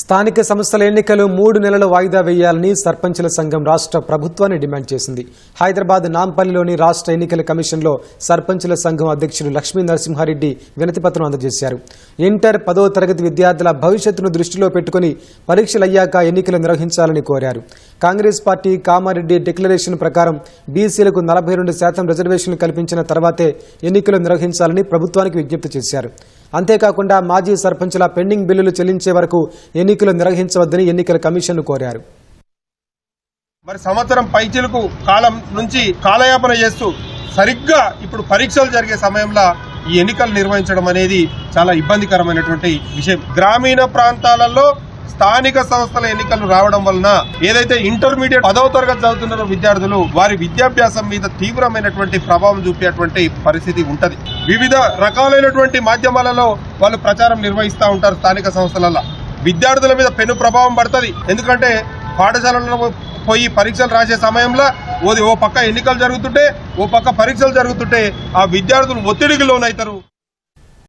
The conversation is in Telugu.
స్థానిక సంస్థల ఎన్నికలు మూడు నెలల వాయిదా వేయాలని సర్పంచుల సంఘం రాష్ట్ర ప్రభుత్వాన్ని డిమాండ్ చేసింది. హైదరాబాద్ నాంపల్లిలోని రాష్ట్ర ఎన్నికల కమిషన్లో సర్పంచుల సంఘం అధ్యక్షుడు లక్ష్మీ నరసింహారెడ్డి వినతిపత్రం అందజేశారు. ఇంటర్ పదో తరగతి విద్యార్థుల భవిష్యత్తును దృష్టిలో పెట్టుకుని పరీక్షలయ్యాక ఎన్నికలు నిర్వహించాలని కోరారు. కాంగ్రెస్ పార్టీ కామారెడ్డి డిక్లరేషన్ ప్రకారం బీసీలకు నలభై రెండు శాతం రిజర్వేషన్లు కల్పించిన తర్వాతే ఎన్నికలు నిర్వహించాలని ప్రభుత్వానికి విజ్ఞప్తి చేశారు. అంతేకాకుండా మాజీ సర్పంచుల పెండింగ్ బిల్లులు చెల్లించే వరకు ఎన్నికలు నిర్వహించవద్దని ఎన్నికల కమిషన్ కోరారు. మరి సంవత్సరం పైచిలకు కాలం నుంచి కాలయాపన చేస్తూ సరిగ్గా ఇప్పుడు పరీక్షలు జరిగే సమయంలో ఈ ఎన్నికలు నిర్వహించడం అనేది చాలా ఇబ్బందికరమైనటువంటి విషయం. గ్రామీణ ప్రాంతాలలో స్థానిక సంస్థల ఎన్నికలు రావడం వలన ఏదైతే ఇంటర్మీడియట్ పదవ తరగతి చదువుతున్నారో విద్యార్థులు వారి విద్యాభ్యాసం మీద తీవ్రమైనటువంటి ప్రభావం చూపేటువంటి పరిస్థితి ఉంటది. వివిధ రకాలైనటువంటి మాధ్యమాలలో వాళ్ళు ప్రచారం నిర్వహిస్తూ ఉంటారు స్థానిక సంస్థలలో విద్యార్థుల మీద పెను ప్రభావం పడుతుంది. ఎందుకంటే పాఠశాలలో పోయి పరీక్షలు రాసే సమయంలో ఓది ఓ పక్క ఎన్నికలు జరుగుతుంటే ఓ పక్క పరీక్షలు జరుగుతుంటే ఆ విద్యార్థులు ఒత్తిడికి లోనవుతారు